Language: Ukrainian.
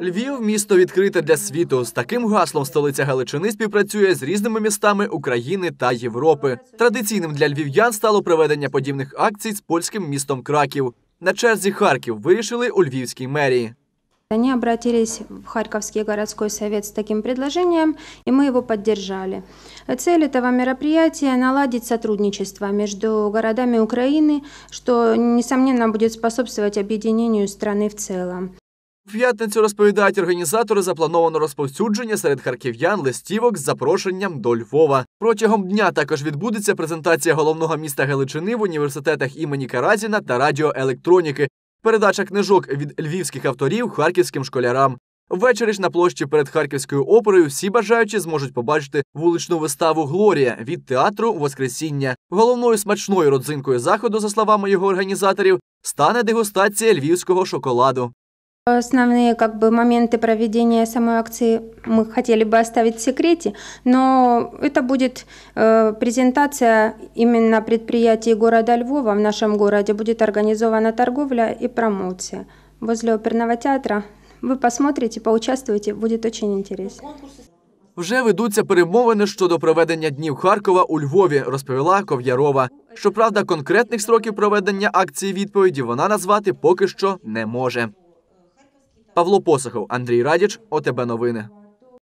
Львів місто відкрите для світу. З таким гаслом столиця Галичини співпрацює з різними містами України та Європи. Традиційним для львів'ян стало проведення подібних акцій з польським містом Краків. На черзі Харків вирішили у львівській мерії. Они обратились в Харьковский городской совет с таким предложением, и мы его поддержали. Цель этого мероприятия – наладить сотрудничество между городами Украины, что, несомненно, будет способствовать объединению страны в целом. В п'ятницю розповідають організатори, заплановано розповсюдження серед харків'ян листівок з запрошенням до Львова. Протягом дня також відбудеться презентація головного міста Галичини в університетах імені Каразіна та радіоелектроніки, передача книжок від львівських авторів харківським школярам. Ввечері ж на площі перед Харківською оперою всі бажаючі зможуть побачити вуличну виставу Глорія від театру Воскресіння. Головною смачною родзинкою заходу, за словами його організаторів, стане дегустація львівського шоколаду. Основные как бы, моменты проведения самой акции мы хотели бы оставить в секрете, но это будет э, презентация именно предприятий города Львова. В нашем городе будет организована торговля и промоция. Возле оперного театра вы посмотрите, поучаствуете, будет очень интересно. Вже ведуться перемовини щодо проведення днів Харкова у Львові, розповіла Ков'ярова. Щоправда, конкретних строків проведення акції відповіді вона назвати поки що не може. Павло Посохов, Андрій Радіч, ОТБ Новини.